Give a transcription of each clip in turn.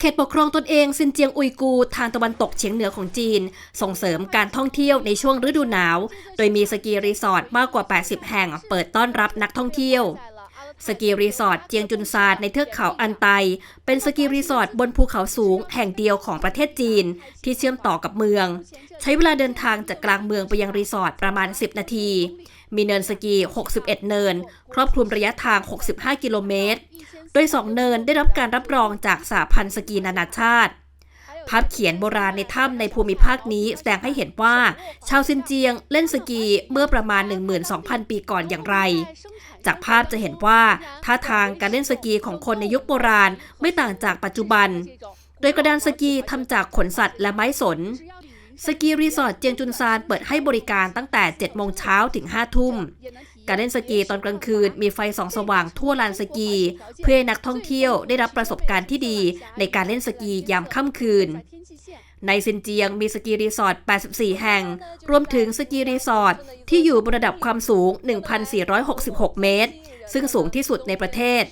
เขตปกครองตนเองซินเจียงอุยกูทางตะวันตกเฉียงเหนือของจีน ส่งเสริมการท่องเที่ยวในช่วงฤดูหนาว โดยมีสกีรีสอร์ทมากกว่า 80 แห่งเปิดต้อนรับนักท่องเที่ยว สกีรีสอร์ทเจียงจุนซานในเทือกเขาอันไต เป็นสกีรีสอร์ทบนภูเขาสูงแห่งเดียวของประเทศจีน ที่เชื่อมต่อกับเมือง ใช้เวลาเดินทางจากกลางเมืองไปยังรีสอร์ทประมาณ 10 นาที มีเนินสกี 61 เนิน ครอบคลุมระยะทาง 65 กิโลเมตร โดย2เนินได้รับการรับรองจากสหพันธ์สกีนานาชาติ ภาพเขียนโบราณในถ้ำในภูมิภาคนี้แสดงให้เห็นว่า ชาวซินเจียงเล่นสกีเมื่อประมาณ 12,000 ปีก่อนอย่างไร จากภาพจะเห็นว่าท่าทางการเล่นสกีของคนในยุคโบราณไม่ต่างจากปัจจุบัน โดยกระดานสกีทำจากขนสัตว์และไม้สนสกีรีสอร์ทเจียงจุนซานเปิดให้บริการตั้งแต่ 7 โมงเช้าถึง 5 ทุ่ม การเล่นสกีตอนกลางคืนมีไฟส่องสว่างทั่วลานสกี เพื่อให้นักท่องเที่ยวได้รับประสบการณ์ที่ดีในการเล่นสกียามค่ำคืน ในซินเจียงมีสกีรีสอร์ท 84 แห่ง รวมถึงสกีรีสอร์ทที่อยู่บนระดับความสูง 1,466 เมตร ซึ่งสูงที่สุดในประเทศ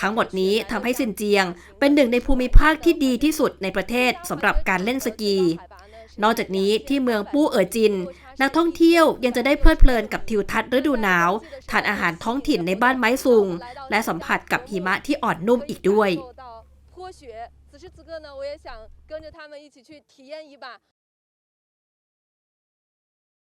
ทั้งหมดนี้ทำให้ซินเจียง เป็นหนึ่งในภูมิภาคที่ดีที่สุดในประเทศสำหรับการเล่นสกีนอกจากนี้ที่เมืองปู้เอ๋อจินนักท่องเที่ยวยังจะได้เพลิดเพลินกับทิวทัศน์ฤดูหนาว ทานอาหารท้องถิ่นในบ้านไม้ซุงและสัมผัสกับหิมะที่อ่อนนุ่มอีกด้วย